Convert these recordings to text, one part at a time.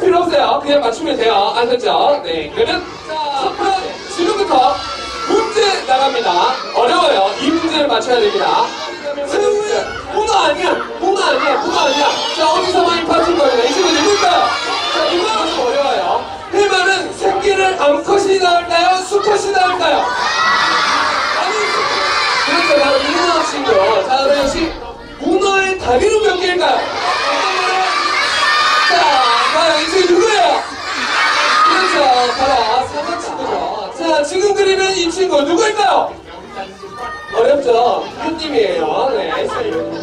필요 그냥 맞추면 돼요. 아셨죠? 네. 그러면 첫번 지금부터 문제 나갑니다. 어려워요. 이 문제를 맞춰야 됩니다. 아, 문어 아니야. 문어 아니야. 문어 아니야. 자 어디서 낳을까요? 아니, 그렇죠. 바로 문어 친구. 자, 그럼 역시 문어의 다리는 몇 개일까요? 자, 과연 이 친구 누구예요? 그렇죠. 바로 사과 친구죠. 자, 지금 그리는 이 친구 누구일까요? 어렵죠? 교님이에요. 네.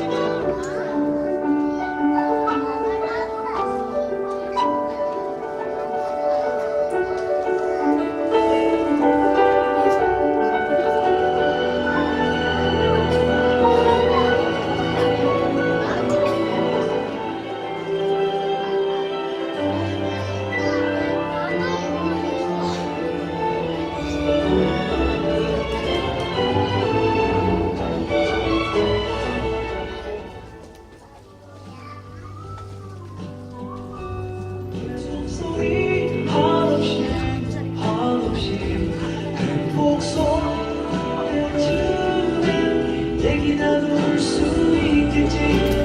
목소리를 들으면 얘기 나눌 수 있겠지?